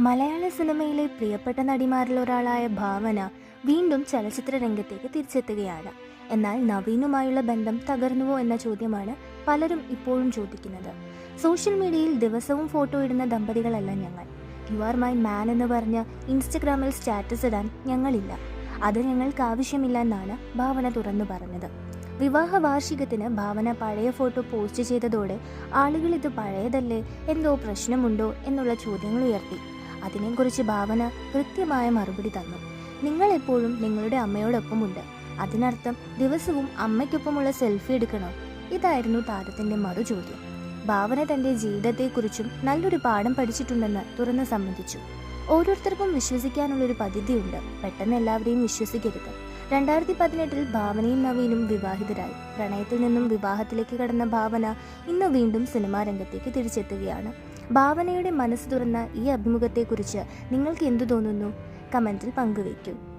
മലയാള സിനിമയിലെ പ്രിയപ്പെട്ട നടിമാരിൽ ഒരാളായ ഭാവന വീണ്ടും ചലച്ചിത്ര രംഗത്തേക്ക് തിരിച്ചെത്തുകയാണ്. എന്നാൽ നവീനുമായുള്ള ബന്ധം തകർന്നുവോ എന്ന ചോദ്യമാണ് പലരും ഇപ്പോഴും ചോദിക്കുന്നത്. സോഷ്യൽ മീഡിയയിൽ ദിവസവും ഫോട്ടോ ഇടുന്ന ദമ്പതികളല്ല ഞങ്ങൾ. യു ആർ മൈ മാൻ എന്ന് പറഞ്ഞ് ഇൻസ്റ്റഗ്രാമിൽ സ്റ്റാറ്റസ് ഇടാൻ ഞങ്ങളില്ല. അത് ഞങ്ങൾക്ക് ആവശ്യമില്ല എന്നാണ് ഭാവന തുറന്നു പറഞ്ഞത്. വിവാഹ വാർഷികത്തിന് ഭാവന പഴയ ഫോട്ടോ പോസ്റ്റ് ചെയ്തതോടെ ആളുകൾ ഇത് പഴയതല്ലേ? എന്തോ പ്രശ്നമുണ്ടോ? എന്നുള്ള ചോദ്യങ്ങൾ ഉയർത്തി. അതിനെക്കുറിച്ച് ഭാവന കൃത്യമായ മറുപടി തന്നു. നിങ്ങൾ എപ്പോഴും നിങ്ങളുടെ അമ്മയോടൊപ്പമുണ്ട്. അതിനർത്ഥം ദിവസവും അമ്മയ്ക്കൊപ്പമുള്ള സെൽഫി എടുക്കണോ. ഇതായിരുന്നു താരത്തിന്റെ മറുചോദ്യം. ഭാവന തന്റെ ജീവിതത്തെക്കുറിച്ചും നല്ലൊരു പാഠം പഠിച്ചിട്ടുണ്ടെന്ന് തുറന്ന് സമ്മതിച്ചു. ഓരോരുത്തർക്കും വിശ്വസിക്കാനുള്ളൊരു പദ്ധതിയുണ്ട്. പെട്ടെന്ന് എല്ലാവരെയും വിശ്വസിക്കരുത്. രണ്ടായിരത്തി പതിനെട്ടിൽ ഭാവനയും നവീനും വിവാഹിതരായി. പ്രണയത്തിൽ നിന്നും വിവാഹത്തിലേക്ക് കടന്ന ഭാവന ഇന്ന് വീണ്ടും സിനിമാ രംഗത്തേക്ക് തിരിച്ചെത്തുകയാണ്. ഭാവനയുടെ മനസ്സ് തുറന്ന ഈ അഭിമുഖത്തെക്കുറിച്ച് നിങ്ങൾക്ക് എന്തു തോന്നുന്നു? കമന്റിൽ പങ്കുവയ്ക്കൂ.